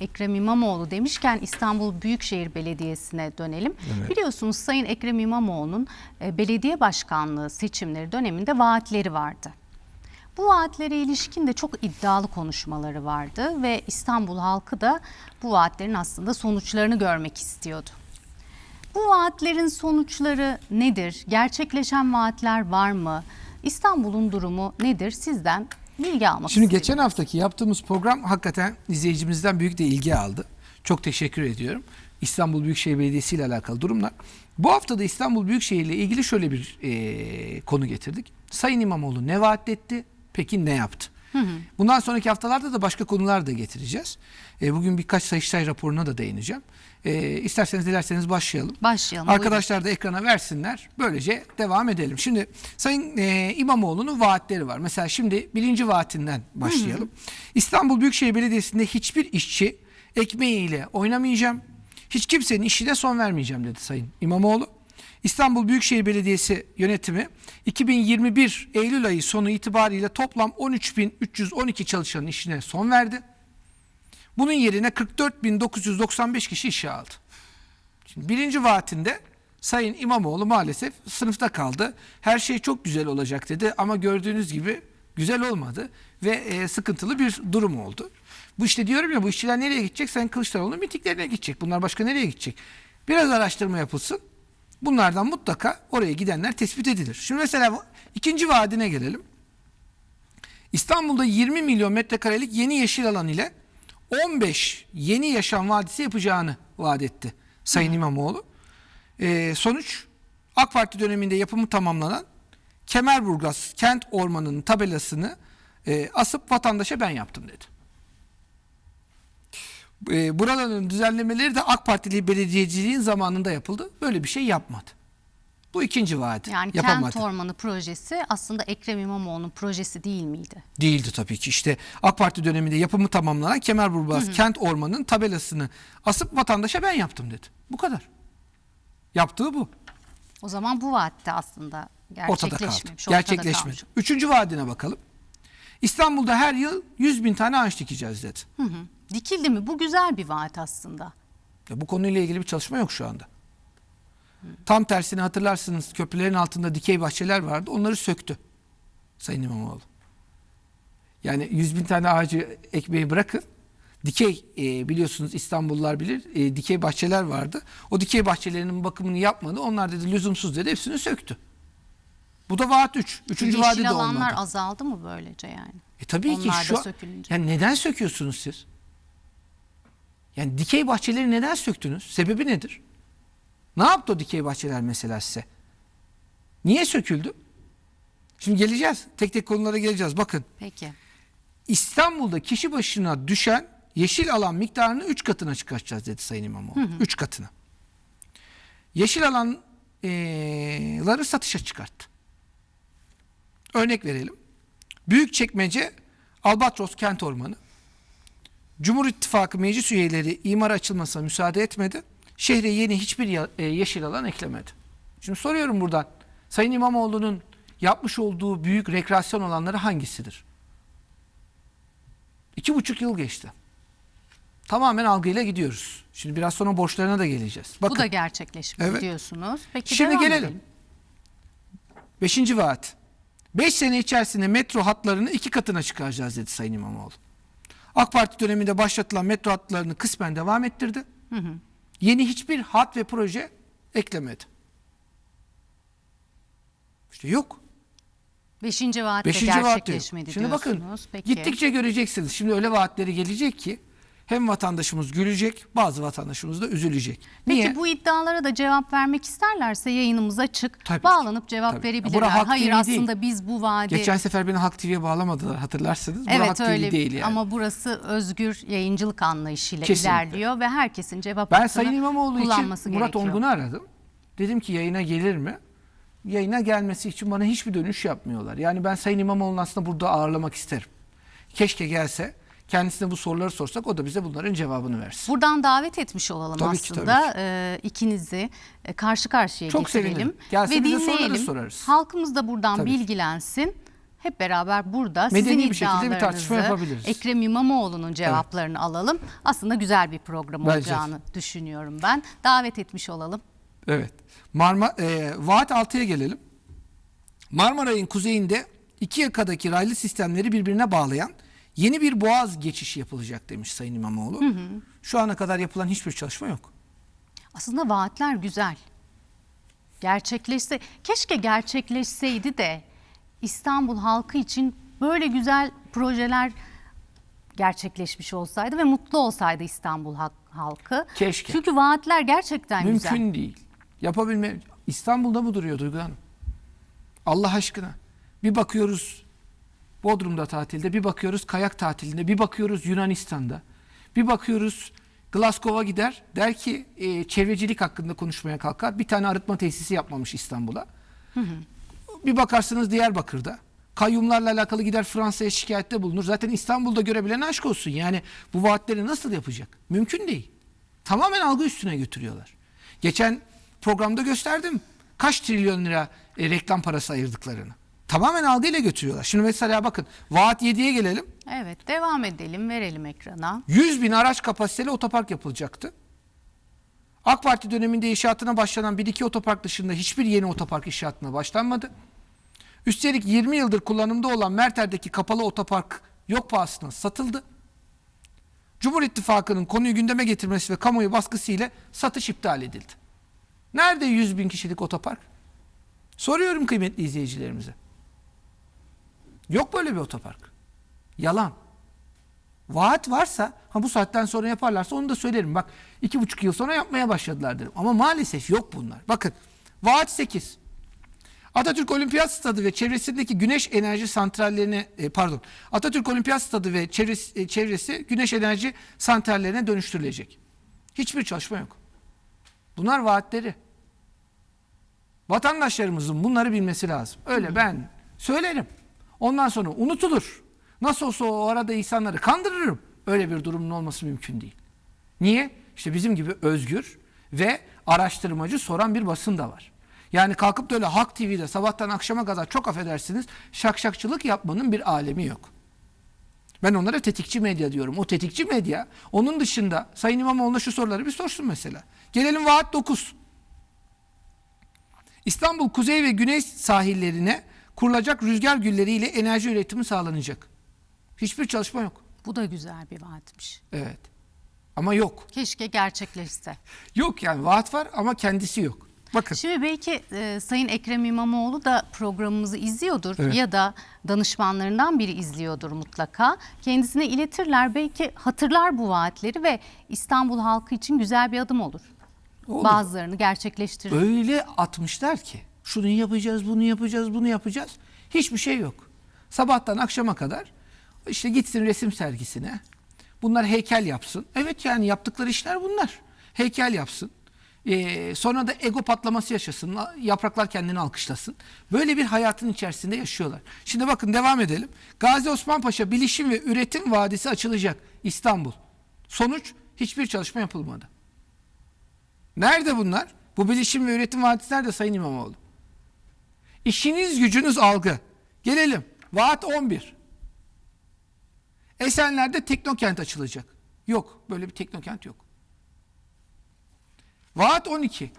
Ekrem İmamoğlu demişken İstanbul Büyükşehir Belediyesi'ne dönelim. Evet. Biliyorsunuz Sayın Ekrem İmamoğlu'nun e, belediye başkanlığı seçimleri döneminde vaatleri vardı. Bu vaatlere ilişkin de çok iddialı konuşmaları vardı ve İstanbul halkı da bu vaatlerin aslında sonuçlarını görmek istiyordu. Bu vaatlerin sonuçları nedir? Gerçekleşen vaatler var mı? İstanbul'un durumu nedir? Sizden bilgi almak Şimdi istedim. geçen haftaki yaptığımız program hakikaten izleyicimizden büyük de ilgi aldı. Çok teşekkür ediyorum. İstanbul Büyükşehir Belediyesi ile alakalı durumlar. Bu hafta da İstanbul Büyükşehir ile ilgili şöyle bir e, konu getirdik. Sayın İmamoğlu ne vaat etti? Peki ne yaptı? Bundan sonraki haftalarda da başka konular da getireceğiz. E, bugün birkaç Sayıştay raporuna da değineceğim. E, isterseniz dilerseniz başlayalım. Başlayalım. Arkadaşlar da ekrana versinler. Böylece devam edelim. Şimdi Sayın e, İmamoğlu'nun vaatleri var. Mesela şimdi birinci vaatinden başlayalım. İstanbul Büyükşehir Belediyesi'nde hiçbir işçi ekmeğiyle oynamayacağım. Hiç kimsenin işine son vermeyeceğim dedi Sayın İmamoğlu. İstanbul Büyükşehir Belediyesi yönetimi 2021 Eylül ayı sonu itibariyle toplam 13.312 çalışanın işine son verdi. Bunun yerine 44.995 kişi işe aldı. Şimdi birinci vaatinde Sayın İmamoğlu maalesef sınıfta kaldı. Her şey çok güzel olacak dedi ama gördüğünüz gibi güzel olmadı ve e, sıkıntılı bir durum oldu. Bu işte diyorum ya bu işçiler nereye gidecek? Sayın Kılıçdaroğlu'nun mitinglerine gidecek. Bunlar başka nereye gidecek? Biraz araştırma yapılsın. Bunlardan mutlaka oraya gidenler tespit edilir. Şimdi mesela ikinci vaadine gelelim. İstanbul'da 20 milyon metrekarelik yeni yeşil alan ile 15 yeni yaşam vadisi yapacağını vaat etti Sayın İmamoğlu. Ee, sonuç AK Parti döneminde yapımı tamamlanan Kemerburgaz kent ormanının tabelasını e, asıp vatandaşa ben yaptım dedi. E, buraların düzenlemeleri de AK Partili belediyeciliğin zamanında yapıldı. Böyle bir şey yapmadı. Bu ikinci vaadi. Yani Yapamadı. Kent Ormanı projesi aslında Ekrem İmamoğlu'nun projesi değil miydi? Değildi tabii ki. İşte AK Parti döneminde yapımı tamamlanan Kemerburgaz kent ormanının tabelasını asıp vatandaşa ben yaptım dedi. Bu kadar. Yaptığı bu. O zaman bu vaatte aslında Ortada kaldı. gerçekleşmemiş. ortada Gerçekleşmedi. kalmış. Üçüncü vaadine bakalım. İstanbul'da her yıl 100 bin tane ağaç dikeceğiz dedi. Hı hı. Dikildi mi? Bu güzel bir vaat aslında. Ya bu konuyla ilgili bir çalışma yok şu anda. Tam tersine hatırlarsınız köprülerin altında dikey bahçeler vardı. Onları söktü Sayın İmamoğlu. Yani 100 bin tane ağacı ekmeği bırakın. Dikey e, biliyorsunuz İstanbullular bilir e, dikey bahçeler vardı. O dikey bahçelerinin bakımını yapmadı. Onlar dedi lüzumsuz dedi hepsini söktü. Bu da vaat 3. Üç. Üçüncü vaadi de alanlar olmadı. azaldı mı böylece yani? E tabii ki Onlar da şu an- yani neden söküyorsunuz siz? Yani dikey bahçeleri neden söktünüz? Sebebi nedir? Ne yaptı o dikey bahçeler mesela size? Niye söküldü? Şimdi geleceğiz. Tek tek konulara geleceğiz. Bakın Peki. İstanbul'da kişi başına düşen yeşil alan miktarını 3 katına çıkartacağız dedi Sayın İmamoğlu. 3 katına. Yeşil alanları satışa çıkarttı. Örnek verelim. Büyükçekmece Albatros Kent Ormanı. Cumhur İttifakı meclis üyeleri imar açılmasına müsaade etmedi. Şehre yeni hiçbir e, yeşil alan eklemedi. Şimdi soruyorum buradan. Sayın İmamoğlu'nun yapmış olduğu büyük rekreasyon alanları hangisidir? İki buçuk yıl geçti. Tamamen algıyla gidiyoruz. Şimdi biraz sonra borçlarına da geleceğiz. Bakın, Bu da gerçekleşmedi Evet. diyorsunuz. Peki Şimdi gelelim. edelim. beşinci vaat. Beş sene içerisinde metro hatlarını iki katına çıkaracağız dedi Sayın İmamoğlu. AK Parti döneminde başlatılan metro hatlarını kısmen devam ettirdi. Yeni hiçbir hat ve proje eklemedi. İşte yok. Beşinci vaatte Beşinci vaat diyor. gerçekleşmedi Şimdi bakın diyorsunuz. Peki. gittikçe göreceksiniz. Şimdi öyle vaatleri gelecek ki hem vatandaşımız gülecek bazı vatandaşımız da üzülecek. Peki Niye? bu iddialara da cevap vermek isterlerse yayınımız açık. Tabii. Bağlanıp cevap Tabii. verebilirler. Bura Hayır TV aslında değil. biz bu vaadi Geçen sefer beni Halk TV'ye bağlamadılar hatırlarsınız. Bura Evet Halk öyle TV değil yani. ama burası özgür yayıncılık anlayışıyla Kesinlikle. ilerliyor ve herkesin cevap Ben Sayın İmamoğlu için kullanması Murat gerekiyor. Ongun'u aradım. Dedim ki yayına gelir mi? Yayına gelmesi için bana hiçbir dönüş yapmıyorlar. Yani ben Sayın İmamoğlu'nu aslında burada ağırlamak isterim. Keşke gelse kendisine bu soruları sorsak o da bize bunların cevabını versin. Buradan davet etmiş olalım Tabii ki, aslında tabii Ee, ikinizi e, karşı karşıya Çok getirelim sevinirim. Gelse ve bize dinleyelim. sorarız. Halkımız da buradan Tabii ki. bilgilensin. Hep beraber burada Medeni sizin bir şekilde bir tartışma yapabiliriz. Ekrem İmamoğlu'nun cevaplarını alalım. Aslında güzel bir program Bence. olacağını düşünüyorum ben. Davet etmiş olalım. Evet. Marma, e, Vaat 6'ya gelelim. Marmaray'ın kuzeyinde iki yakadaki raylı sistemleri birbirine bağlayan yeni bir boğaz geçişi yapılacak demiş Sayın İmamoğlu. Şu ana kadar yapılan hiçbir çalışma yok. Aslında vaatler güzel. Gerçekleşse, keşke gerçekleşseydi de İstanbul halkı için böyle güzel projeler gerçekleşmiş olsaydı ve mutlu olsaydı İstanbul ha- halkı. Keşke. Çünkü vaatler gerçekten Mümkün güzel. değil. Yapabilme İstanbul'da mı duruyor Duygu Hanım? Allah aşkına. Bir bakıyoruz Bodrum'da tatilde, bir bakıyoruz kayak tatilinde, bir bakıyoruz Yunanistan'da. Bir bakıyoruz Glasgow'a gider. Der ki e, çevrecilik hakkında konuşmaya kalkar. Bir tane arıtma tesisi yapmamış İstanbul'a. Bir bakarsınız Diyarbakır'da. Kayyumlarla alakalı gider Fransa'ya şikayette bulunur. Zaten İstanbul'da görebilen aşk olsun. Yani bu vaatleri nasıl yapacak? Mümkün değil. Tamamen algı üstüne götürüyorlar. Geçen programda gösterdim. Kaç trilyon lira e, reklam parası ayırdıklarını. Tamamen algıyla götürüyorlar. Şimdi mesela bakın vaat 7'ye gelelim. Evet devam edelim verelim ekrana. 100 bin araç kapasiteli otopark yapılacaktı. AK Parti döneminde inşaatına başlanan bir iki otopark dışında hiçbir yeni otopark inşaatına başlanmadı. Üstelik 20 yıldır kullanımda olan Merter'deki kapalı otopark yok pahasına satıldı. Cumhur İttifakı'nın konuyu gündeme getirmesi ve kamuoyu baskısı ile satış iptal edildi. Nerede 100 bin kişilik otopark? Soruyorum kıymetli izleyicilerimize. Yok böyle bir otopark. Yalan. Vaat varsa ha bu saatten sonra yaparlarsa onu da söylerim. Bak iki buçuk yıl sonra yapmaya başladılar derim. Ama maalesef yok bunlar. Bakın vaat 8. Atatürk Olimpiyat Stadı ve çevresindeki güneş enerji santrallerine e, pardon Atatürk Olimpiyat Stadı ve çevresi, e, çevresi güneş enerji santrallerine dönüştürülecek. Hiçbir çalışma yok. Bunlar vaatleri. Vatandaşlarımızın bunları bilmesi lazım. Öyle ben söylerim. Ondan sonra unutulur. Nasıl olsa o arada insanları kandırırım. Öyle bir durumun olması mümkün değil. Niye? İşte bizim gibi özgür ve araştırmacı soran bir basın da var. Yani kalkıp da öyle Halk TV'de sabahtan akşama kadar çok affedersiniz şakşakçılık yapmanın bir alemi yok. Ben onlara tetikçi medya diyorum. O tetikçi medya onun dışında Sayın İmamoğlu'na şu soruları bir sorsun mesela. Gelelim vaat 9. İstanbul kuzey ve güney sahillerine kurulacak rüzgar gülleriyle enerji üretimi sağlanacak. Hiçbir çalışma yok. Bu da güzel bir vaatmiş. Evet. Ama yok. Keşke gerçekleşse. Yok yani vaat var ama kendisi yok. Bakın. Şimdi belki e, Sayın Ekrem İmamoğlu da programımızı izliyordur Evet. ya da danışmanlarından biri izliyordur mutlaka. Kendisine iletirler belki hatırlar bu vaatleri ve İstanbul halkı için güzel bir adım olur. Olur. Bazılarını gerçekleştirir. Öyle atmışlar ki şunu yapacağız, bunu yapacağız, bunu yapacağız. Hiçbir şey yok. Sabahtan akşama kadar işte gitsin resim sergisine. Bunlar heykel yapsın. Evet yani yaptıkları işler bunlar. Heykel yapsın. Ee, sonra da ego patlaması yaşasın. Yapraklar kendini alkışlasın. Böyle bir hayatın içerisinde yaşıyorlar. Şimdi bakın devam edelim. Gazi Osman Paşa Bilişim ve Üretim Vadisi açılacak İstanbul. Sonuç hiçbir çalışma yapılmadı. Nerede bunlar? Bu bilişim ve üretim vadisi nerede Sayın İmamoğlu? İşiniz gücünüz algı. Gelelim. Vaat 11. Esenler'de teknokent açılacak. Yok. Böyle bir teknokent yok. Vaat 12.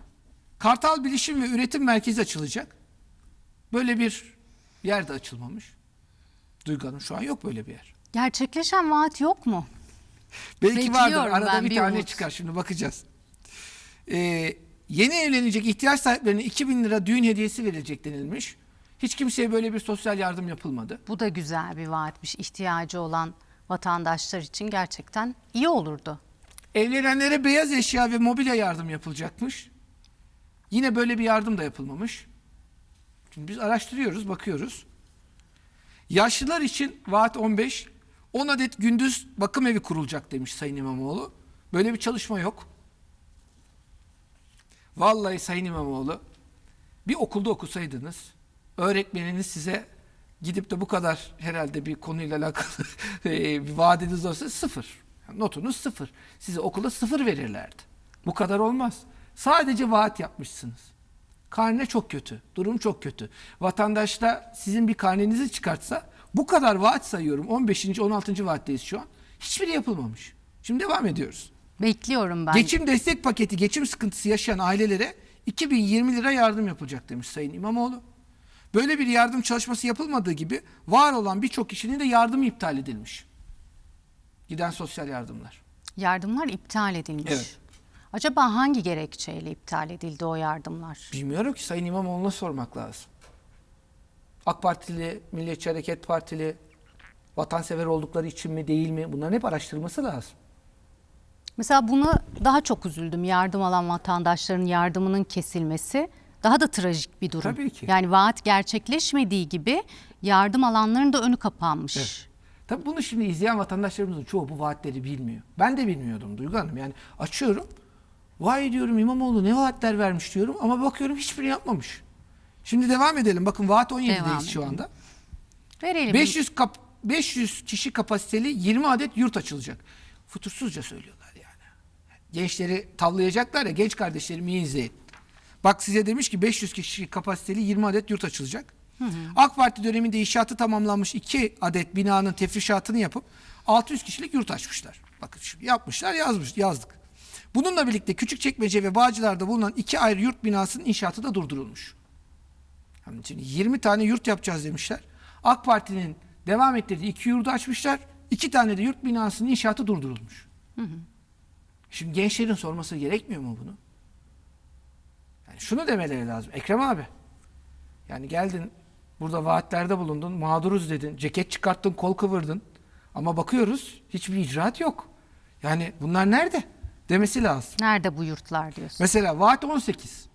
Kartal Bilişim ve Üretim Merkezi açılacak. Böyle bir yer de açılmamış. Duygu Hanım şu an yok böyle bir yer. Gerçekleşen vaat yok mu? Belki Bekliyorum vardır. Arada ben bir, bir tane umut. çıkar. Şimdi bakacağız. Ee, yeni evlenecek ihtiyaç sahiplerine 2000 lira düğün hediyesi verilecek denilmiş. Hiç kimseye böyle bir sosyal yardım yapılmadı. Bu da güzel bir vaatmiş. İhtiyacı olan vatandaşlar için gerçekten iyi olurdu. Evlenenlere beyaz eşya ve mobilya yardım yapılacakmış. Yine böyle bir yardım da yapılmamış. Şimdi biz araştırıyoruz, bakıyoruz. Yaşlılar için vaat 15, 10 adet gündüz bakım evi kurulacak demiş Sayın İmamoğlu. Böyle bir çalışma yok. Vallahi Sayın İmamoğlu bir okulda okusaydınız, öğretmeniniz size gidip de bu kadar herhalde bir konuyla alakalı e, bir vaadiniz olsa sıfır. Notunuz sıfır. Size okulda sıfır verirlerdi. Bu kadar olmaz. Sadece vaat yapmışsınız. Karne çok kötü. Durum çok kötü. Vatandaş da sizin bir karnenizi çıkartsa bu kadar vaat sayıyorum. 15. 16. vaatteyiz şu an. Hiçbiri yapılmamış. Şimdi devam ediyoruz. Bekliyorum ben. Geçim destek paketi, geçim sıkıntısı yaşayan ailelere 2020 lira yardım yapılacak demiş Sayın İmamoğlu. Böyle bir yardım çalışması yapılmadığı gibi var olan birçok kişinin de yardımı iptal edilmiş. Giden sosyal yardımlar. Yardımlar iptal edilmiş. Evet. Acaba hangi gerekçeyle iptal edildi o yardımlar? Bilmiyorum ki Sayın İmamoğlu'na sormak lazım. AK Partili, Milliyetçi Hareket Partili, vatansever oldukları için mi değil mi? Bunların hep araştırması lazım. Mesela buna daha çok üzüldüm. Yardım alan vatandaşların yardımının kesilmesi daha da trajik bir durum. Tabii ki. Yani vaat gerçekleşmediği gibi yardım alanların da önü kapanmış. Evet. Tabii bunu şimdi izleyen vatandaşlarımızın çoğu bu vaatleri bilmiyor. Ben de bilmiyordum Duygu Hanım. Yani açıyorum. Vay diyorum İmamoğlu ne vaatler vermiş diyorum ama bakıyorum hiçbirini yapmamış. Şimdi devam edelim. Bakın vaat 17'deyiz Devam şu edelim. anda. Verelim. 500 kap 500 kişi kapasiteli 20 adet yurt açılacak. Futursuzca söylüyorlar. Gençleri tavlayacaklar ya genç kardeşlerimi iyi izleyin. Bak size demiş ki 500 kişi kapasiteli 20 adet yurt açılacak. AK Parti döneminde inşaatı tamamlanmış 2 adet binanın tefrişatını yapıp 600 kişilik yurt açmışlar. Bakın şimdi yapmışlar yazmış yazdık. Bununla birlikte Küçükçekmece ve Bağcılar'da bulunan iki ayrı yurt binasının inşaatı da durdurulmuş. Yani şimdi 20 tane yurt yapacağız demişler. AK Parti'nin devam ettirdiği iki yurdu açmışlar. İki tane de yurt binasının inşaatı durdurulmuş. Şimdi gençlerin sorması gerekmiyor mu bunu? Yani şunu demeleri lazım. Ekrem abi. Yani geldin burada vaatlerde bulundun, mağduruz dedin, ceket çıkarttın, kol kıvırdın. Ama bakıyoruz hiçbir icraat yok. Yani bunlar nerede? Demesi lazım. Nerede bu yurtlar diyorsun? Mesela vaat 18.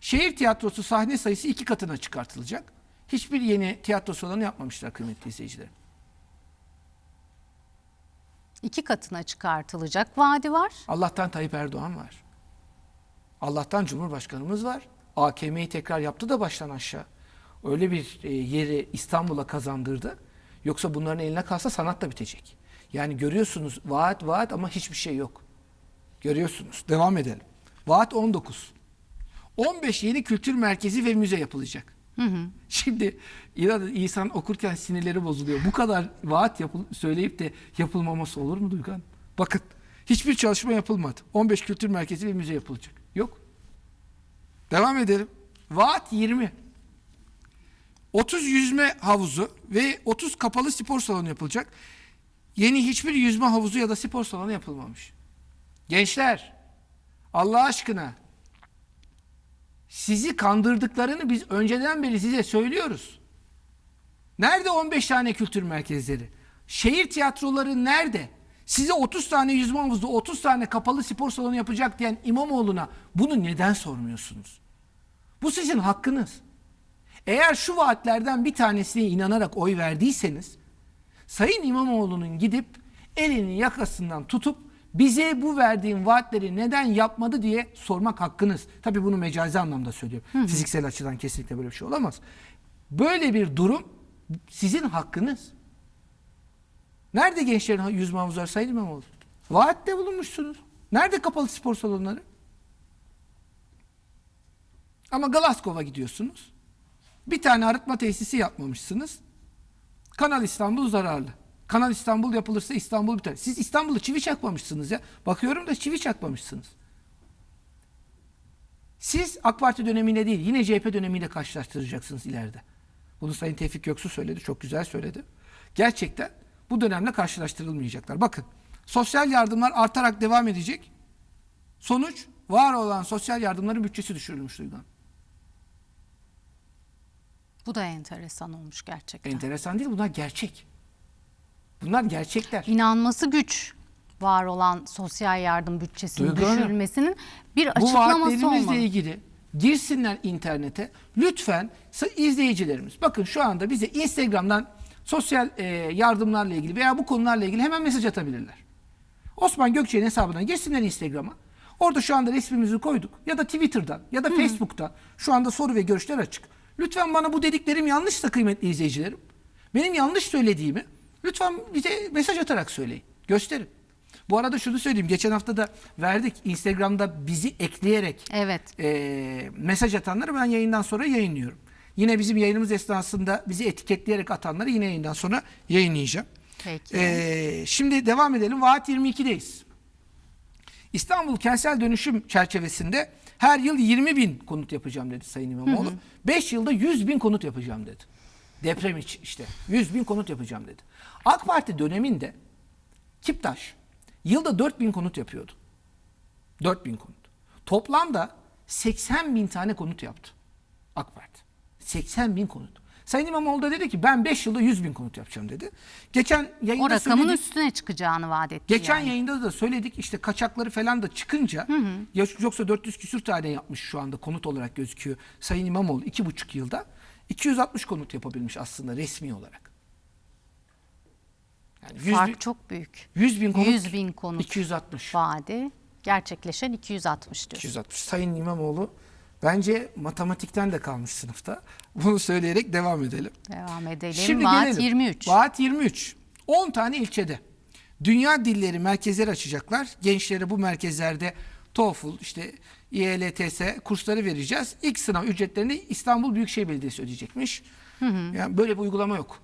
Şehir tiyatrosu sahne sayısı iki katına çıkartılacak. Hiçbir yeni tiyatro salonu yapmamışlar kıymetli izleyiciler. İki katına çıkartılacak vaadi var. Allah'tan Tayyip Erdoğan var. Allah'tan Cumhurbaşkanımız var. AKM'yi tekrar yaptı da baştan aşağı. Öyle bir e, yeri İstanbul'a kazandırdı. Yoksa bunların eline kalsa sanat da bitecek. Yani görüyorsunuz vaat vaat ama hiçbir şey yok. Görüyorsunuz. Devam edelim. Vaat 19. 15 yeni kültür merkezi ve müze yapılacak. Şimdi inanın insan okurken sinirleri bozuluyor. Bu kadar vaat yapıl söyleyip de yapılmaması olur mu Duygu Hanım? Bakın hiçbir çalışma yapılmadı. 15 kültür merkezi ve müze yapılacak. Yok. Devam edelim. Vaat 20. 30 yüzme havuzu ve 30 kapalı spor salonu yapılacak. Yeni hiçbir yüzme havuzu ya da spor salonu yapılmamış. Gençler Allah aşkına sizi kandırdıklarını biz önceden beri size söylüyoruz. Nerede 15 tane kültür merkezleri? Şehir tiyatroları nerede? Size 30 tane yüzme havuzu, 30 tane kapalı spor salonu yapacak diyen İmamoğlu'na bunu neden sormuyorsunuz? Bu sizin hakkınız. Eğer şu vaatlerden bir tanesine inanarak oy verdiyseniz Sayın İmamoğlu'nun gidip elini yakasından tutup bize bu verdiğin vaatleri neden yapmadı diye sormak hakkınız. Tabii bunu mecazi anlamda söylüyorum. Fiziksel açıdan kesinlikle böyle bir şey olamaz. Böyle bir durum sizin hakkınız. Nerede gençlerin yüzme havuzları Sayın İmamoğlu? Vaatte bulunmuşsunuz. Nerede kapalı spor salonları? Ama Glasgow'a gidiyorsunuz. Bir tane arıtma tesisi yapmamışsınız. Kanal İstanbul zararlı. Kanal İstanbul yapılırsa İstanbul biter. Siz İstanbul'u çivi çakmamışsınız ya. Bakıyorum da çivi çakmamışsınız. Siz AK Parti döneminde değil yine CHP dönemiyle karşılaştıracaksınız ileride. Bunu Sayın Tevfik Göksu söyledi. Çok güzel söyledi. Gerçekten bu dönemle karşılaştırılmayacaklar. Bakın sosyal yardımlar artarak devam edecek. Sonuç var olan sosyal yardımların bütçesi düşürülmüş Duygu. Bu da enteresan olmuş gerçekten. Enteresan değil bunlar gerçek. Bunlar gerçekler. İnanması güç var olan sosyal yardım bütçesinin Duygu Hanım, düşürülmesinin bir Bu açıklaması vaatlerimizle olmalı. ilgili girsinler internete. Lütfen izleyicilerimiz bakın şu anda bize Instagram'dan sosyal e, yardımlarla ilgili veya bu konularla ilgili hemen mesaj atabilirler. Osman Gökçe'nin hesabına girsinler Instagram'a. Orada şu anda resmimizi koyduk. Ya da Twitter'dan ya da Facebook'tan. Şu anda soru ve görüşler açık. Lütfen bana bu dediklerim yanlışsa kıymetli izleyicilerim. Benim yanlış söylediğimi lütfen bize mesaj atarak söyleyin. Gösterin. Bu arada şunu söyleyeyim. Geçen hafta da verdik. Instagram'da bizi ekleyerek Evet. e, mesaj atanları ben yayından sonra yayınlıyorum. Yine bizim yayınımız esnasında bizi etiketleyerek atanları yine yayından sonra yayınlayacağım. Peki. Ee, şimdi devam edelim. Vaat 22'deyiz. İstanbul kentsel dönüşüm çerçevesinde her yıl 20 bin konut yapacağım dedi Sayın İmamoğlu. 5 yılda 100 bin konut yapacağım dedi. Deprem için işte 100 bin konut yapacağım dedi. AK Parti döneminde Kiptaş yılda 4 bin konut yapıyordu. 4 bin konut. Toplamda 80 bin tane konut yaptı AK Parti. 80 bin konut. Sayın İmamoğlu da dedi ki ben 5 yılda 100 bin konut yapacağım dedi. Geçen yayında O rakamın söyledik. üstüne çıkacağını vaat etti. Geçen yani. yayında da söyledik işte kaçakları falan da çıkınca ya- yoksa 400 küsür tane yapmış şu anda konut olarak gözüküyor. Sayın İmamoğlu iki buçuk yılda 260 konut yapabilmiş aslında resmi olarak. Yani 100 Fark bin, çok büyük. 100 bin konut, 100 bin konut 260. vaadi gerçekleşen 260 diyorsun. 260. Sayın İmamoğlu bence matematikten de kalmış sınıfta. Bunu söyleyerek devam edelim. Devam edelim. Şimdi vaat gelelim. 23. Vaat 23. 10 tane ilçede dünya dilleri merkezleri açacaklar. Gençlere bu merkezlerde TOEFL, işte İELTS kursları vereceğiz. İlk sınav ücretlerini İstanbul Büyükşehir Belediyesi ödeyecekmiş. Yani böyle bir uygulama yok.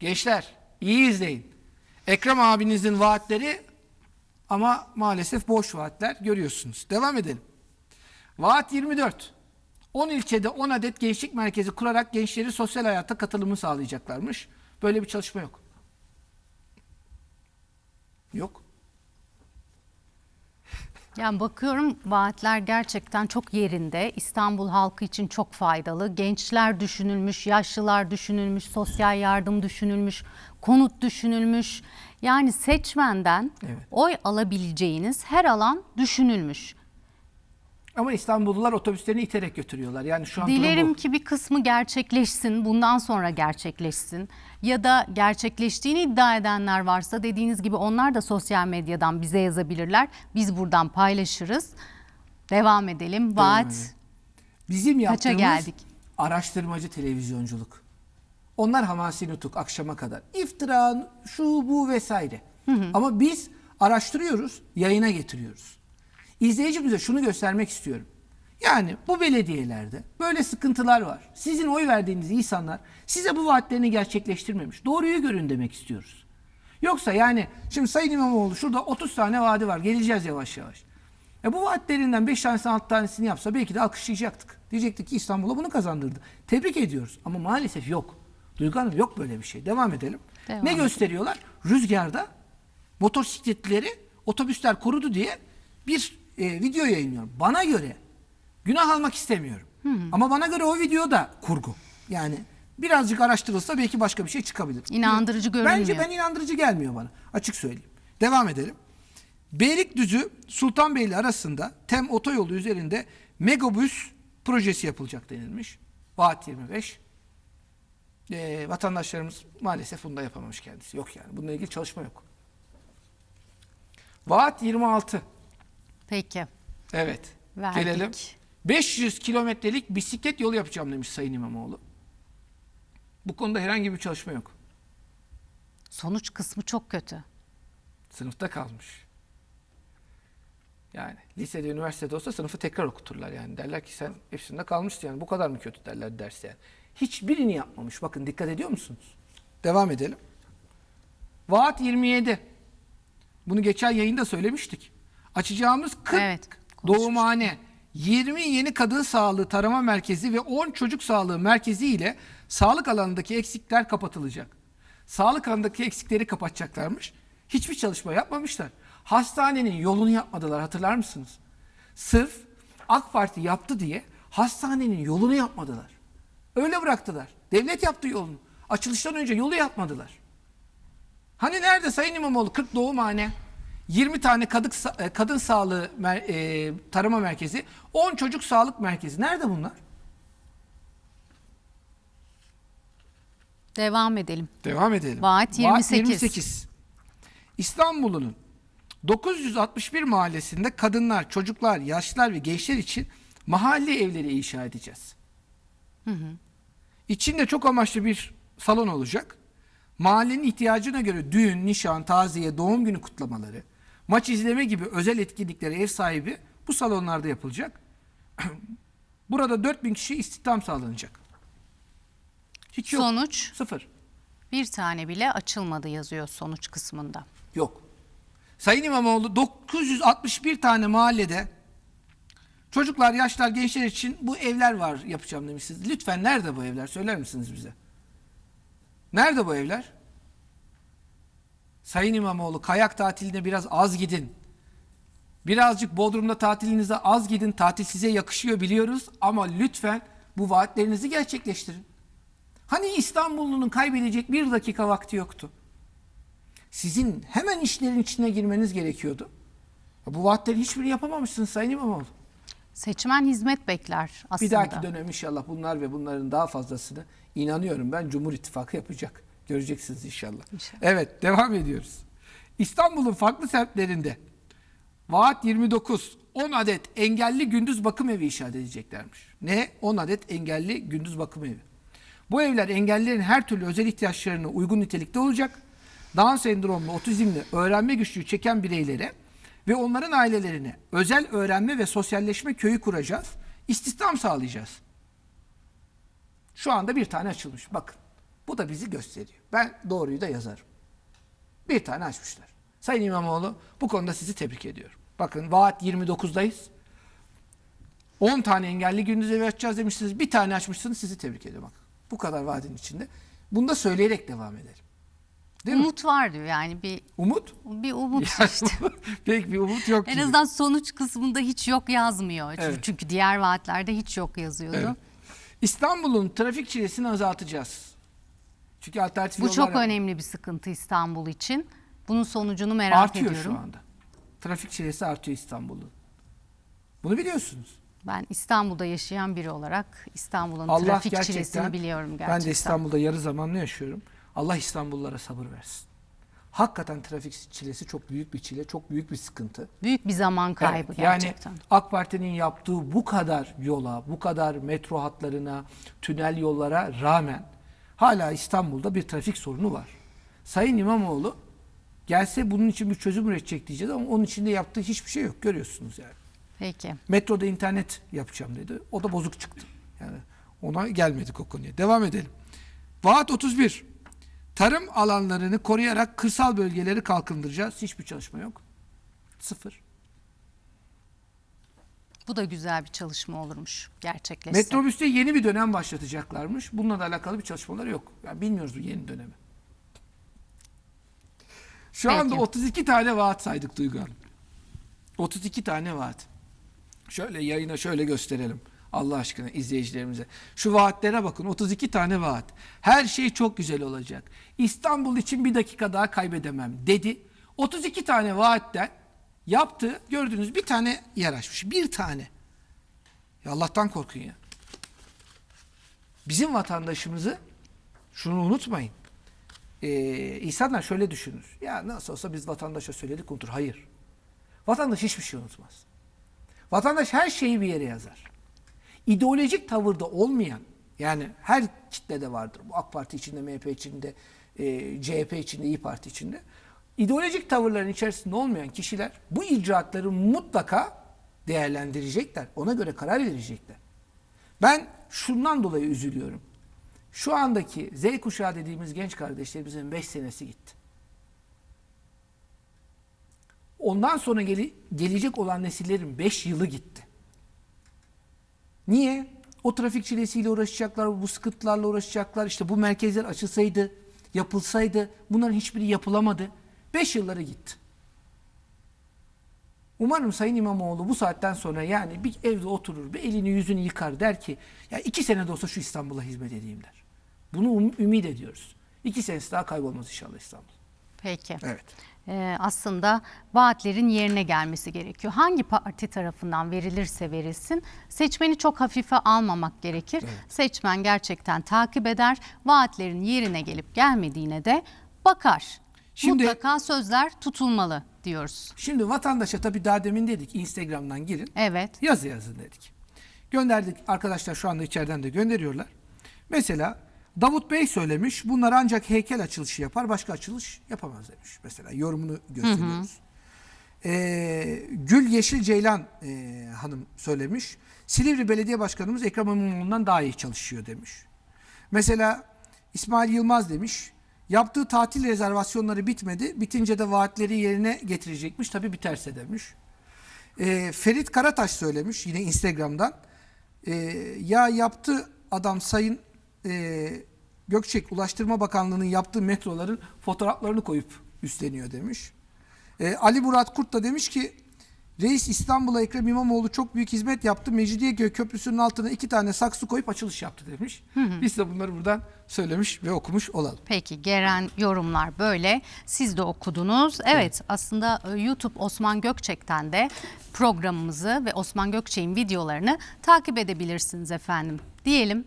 Gençler iyi izleyin. Ekrem abinizin vaatleri ama maalesef boş vaatler görüyorsunuz. Devam edelim. Vaat 24. 10 ilçede 10 adet gençlik merkezi kurarak gençleri sosyal hayata katılımı sağlayacaklarmış. Böyle bir çalışma yok. Yok. Yani bakıyorum vaatler gerçekten çok yerinde. İstanbul halkı için çok faydalı. Gençler düşünülmüş, yaşlılar düşünülmüş, sosyal yardım düşünülmüş, konut düşünülmüş. Yani seçmenden Evet. oy alabileceğiniz her alan düşünülmüş. Ama İstanbullular otobüslerini iterek götürüyorlar. Yani şu an Dilerim ki bir kısmı gerçekleşsin, bundan sonra gerçekleşsin. Ya da gerçekleştiğini iddia edenler varsa dediğiniz gibi onlar da sosyal medyadan bize yazabilirler. Biz buradan paylaşırız. Devam edelim. Vaat. Bizim yaptığımız geldik? araştırmacı televizyonculuk. Onlar hamasi nutuk akşama kadar. İftira, şu bu vesaire. Ama biz araştırıyoruz, yayına getiriyoruz. İzleyicimize şunu göstermek istiyorum. Yani bu belediyelerde böyle sıkıntılar var. Sizin oy verdiğiniz insanlar size bu vaatlerini gerçekleştirmemiş. Doğruyu görün demek istiyoruz. Yoksa yani şimdi Sayın İmamoğlu şurada 30 tane vaadi var. Geleceğiz yavaş yavaş. E bu vaatlerinden 5 tanesini 6 tanesini yapsa belki de alkışlayacaktık. Diyecektik ki İstanbul'a bunu kazandırdı. Tebrik ediyoruz ama maalesef yok. Duygu Hanım yok böyle bir şey. Devam edelim. Devam ne edelim. gösteriyorlar? Rüzgarda motosikletleri otobüsler korudu diye bir e, video yayınlıyor. Bana göre günah almak istemiyorum. Ama bana göre o video da kurgu. Yani birazcık araştırılsa belki başka bir şey çıkabilir. İnandırıcı Bence görünmüyor. ben inandırıcı gelmiyor bana. Açık söyleyeyim. Devam edelim. Beylikdüzü Sultanbeyli arasında TEM otoyolu üzerinde megabüs projesi yapılacak denilmiş. Vaat 25. Ee, vatandaşlarımız maalesef bunu da yapamamış kendisi. Yok yani. Bununla ilgili çalışma yok. Vaat 26. peki. Evet. Verdik. Gelelim. 500 kilometrelik bisiklet yolu yapacağım demiş Sayın İmamoğlu. Bu konuda herhangi bir çalışma yok. Sonuç kısmı çok kötü. Sınıfta kalmış. Yani lisede, üniversitede olsa sınıfı tekrar okuturlar yani. Derler ki sen hepsinde kalmıştın yani bu kadar mı kötü derler derste yani. Hiçbirini yapmamış. Bakın dikkat ediyor musunuz? Devam edelim. Vaat 27. Bunu geçen yayında söylemiştik. Açacağımız 40 Evet, doğumhane, 20 yeni kadın sağlığı tarama merkezi ve 10 çocuk sağlığı merkezi ile sağlık alanındaki eksikler kapatılacak. Sağlık alanındaki eksikleri kapatacaklarmış. Hiçbir çalışma yapmamışlar. Hastanenin yolunu yapmadılar hatırlar mısınız? Sırf AK Parti yaptı diye hastanenin yolunu yapmadılar. Öyle bıraktılar. Devlet yaptı yolunu. Açılıştan önce yolu yapmadılar. Hani nerede Sayın İmamoğlu 40 doğumhane, 20 tane kadın, sa- e, kadın sağlığı e, tarama merkezi, 10 çocuk sağlık merkezi. Nerede bunlar? Devam edelim. Devam edelim. Vaat 28. 28. İstanbul'un 961 mahallesinde kadınlar, çocuklar, yaşlılar ve gençler için mahalle evleri inşa edeceğiz. İçinde çok amaçlı bir salon olacak. Mahallenin ihtiyacına göre düğün, nişan, taziye, doğum günü kutlamaları, maç izleme gibi özel etkinliklere ev sahibi bu salonlarda yapılacak. Burada 4000 kişi istihdam sağlanacak. Hiç yok. Sonuç Sıfır. bir tane bile açılmadı yazıyor sonuç kısmında. Yok. Sayın İmamoğlu 961 tane mahallede çocuklar, yaşlar, gençler için bu evler var yapacağım demişsiniz. Lütfen nerede bu evler? Söyler misiniz bize? Nerede bu evler? Sayın İmamoğlu kayak tatiline biraz az gidin. Birazcık Bodrum'da tatilinize az gidin. Tatil size yakışıyor biliyoruz ama lütfen bu vaatlerinizi gerçekleştirin. Hani İstanbullunun kaybedecek bir dakika vakti yoktu sizin hemen işlerin içine girmeniz gerekiyordu. Bu vaatlerin hiçbirini yapamamışsınız Sayın İmamoğlu. Seçmen hizmet bekler aslında. Bir dahaki dönem inşallah bunlar ve bunların daha fazlasını inanıyorum ben Cumhur İttifakı yapacak. Göreceksiniz inşallah. İnşallah. Evet devam ediyoruz. İstanbul'un farklı semtlerinde vaat 29 10 adet engelli gündüz bakım evi inşa edeceklermiş. Ne? 10 adet engelli gündüz bakım evi. Bu evler engellilerin her türlü özel ihtiyaçlarına uygun nitelikte olacak. Down sendromlu, otizmli, öğrenme güçlüğü çeken bireylere ve onların ailelerine özel öğrenme ve sosyalleşme köyü kuracağız. İstihdam sağlayacağız. Şu anda bir tane açılmış. Bakın. Bu da bizi gösteriyor. Ben doğruyu da yazarım. Bir tane açmışlar. Sayın İmamoğlu bu konuda sizi tebrik ediyorum. Bakın vaat 29'dayız. 10 tane engelli gündüz evi açacağız demişsiniz. Bir tane açmışsınız sizi tebrik ediyorum. Bak, bu kadar vaadin içinde. Bunu da söyleyerek devam edelim. Değil mi? Umut var diyor yani bir Umut? bir umut işte. Pek bir umut yok En gibi. azından sonuç kısmında hiç yok yazmıyor. Çünkü- Evet. Çünkü diğer vaatlerde hiç yok yazıyordu. Evet. İstanbul'un trafik çilesini azaltacağız. Çünkü alternatif Bu yollar çok önemli bir sıkıntı İstanbul için. Bunun sonucunu merak artıyor ediyorum. şu anda. Trafik çilesi artıyor İstanbul'un. Bunu biliyorsunuz. Ben İstanbul'da yaşayan biri olarak İstanbul'un Allah trafik gerçekten çilesini biliyorum gerçekten. ben de İstanbul'da yarı zamanlı yaşıyorum. Allah İstanbullulara sabır versin. Hakikaten trafik çilesi çok büyük bir çile, çok büyük bir sıkıntı. Büyük bir zaman kaybı Evet, gerçekten. Yani AK Parti'nin yaptığı bu kadar yola, bu kadar metro hatlarına, tünel yollara rağmen hala İstanbul'da bir trafik sorunu var. Sayın İmamoğlu gelse bunun için bir çözüm üretecek diyeceğiz ama onun için de yaptığı hiçbir şey yok. Görüyorsunuz yani. Peki. Metroda internet yapacağım dedi. O da bozuk çıktı. Yani ona gelmedik o konuya. Devam edelim. Vaat 31. Tarım alanlarını koruyarak kırsal bölgeleri kalkındıracağız. Hiçbir çalışma yok. Sıfır. Bu da güzel bir çalışma olurmuş gerçekleşse. Metrobüste yeni bir dönem başlatacaklarmış. Bununla da alakalı bir çalışmaları yok. Yani bilmiyoruz bu yeni dönemi. Şu Peki. anda 32 tane vaat saydık Duygu Hanım. 32 tane vaat. Şöyle yayına şöyle gösterelim. Allah aşkına izleyicilerimize. Şu vaatlere bakın 32 tane vaat. Her şey çok güzel olacak. İstanbul için bir dakika daha kaybedemem dedi. 32 tane vaatten yaptı. Gördünüz bir tane yer açmış. Bir tane. Ya Allah'tan korkun ya. Bizim vatandaşımızı şunu unutmayın. Ee, insanlar şöyle düşünür. Ya nasıl olsa biz vatandaşa söyledik unutur. Hayır. Vatandaş hiçbir şey unutmaz. Vatandaş her şeyi bir yere yazar. İdeolojik tavırda olmayan yani her kitlede vardır. Bu AK Parti içinde, MHP içinde, e, CHP içinde, İyi Parti içinde. İdeolojik tavırların içerisinde olmayan kişiler bu icraatları mutlaka değerlendirecekler. Ona göre karar verecekler. Ben şundan dolayı üzülüyorum. Şu andaki Z kuşağı dediğimiz genç kardeşlerimizin 5 senesi gitti. Ondan sonra gele- gelecek olan nesillerin 5 yılı gitti. Niye? O trafik çilesiyle uğraşacaklar, bu sıkıntılarla uğraşacaklar. İşte bu merkezler açılsaydı, yapılsaydı bunların hiçbiri yapılamadı. 5 yılları gitti. Umarım Sayın İmamoğlu bu saatten sonra yani bir evde oturur, bir elini yüzünü yıkar der ki ya iki sene de olsa şu İstanbul'a hizmet edeyim der. Bunu um- ümit ediyoruz. İki senesi daha kaybolmaz inşallah İstanbul. Peki. Evet. Ee, aslında vaatlerin yerine gelmesi gerekiyor. Hangi parti tarafından verilirse verilsin seçmeni çok hafife almamak gerekir. Seçmen gerçekten takip eder. Vaatlerin yerine gelip gelmediğine de bakar. Şimdi- Mutlaka sözler tutulmalı diyoruz. Şimdi vatandaşa tabii daha demin dedik Instagram'dan girin. Evet. Yazı yazın dedik. Gönderdik. Arkadaşlar şu anda içeriden de gönderiyorlar. Mesela Davut Bey söylemiş. Bunlar ancak heykel açılışı yapar. Başka açılış yapamaz demiş. Mesela yorumunu gösteriyoruz. Ee, Gül Yeşil Ceylan e, hanım söylemiş. Silivri Belediye Başkanımız Ekrem İmamoğlu'ndan daha iyi çalışıyor demiş. Mesela İsmail Yılmaz demiş. Yaptığı tatil rezervasyonları bitmedi. Bitince de vaatleri yerine getirecekmiş. Tabii biterse demiş. Ee, Ferit Karataş söylemiş yine Instagram'dan. Ee, ya yaptı adam Sayın e, Gökçek Ulaştırma Bakanlığı'nın yaptığı metroların fotoğraflarını koyup üstleniyor demiş. Ee, Ali Murat Kurt da demiş ki Reis İstanbul'a Ekrem İmamoğlu çok büyük hizmet yaptı. Mecidiyeköy Köprüsü'nün altına iki tane saksı koyup açılış yaptı demiş. Biz de bunları buradan söylemiş ve okumuş olalım. Peki gelen yorumlar böyle. Siz de okudunuz. Evet aslında e, YouTube Osman Gökçek'ten de programımızı ve Osman Gökçek'in videolarını takip edebilirsiniz efendim. Diyelim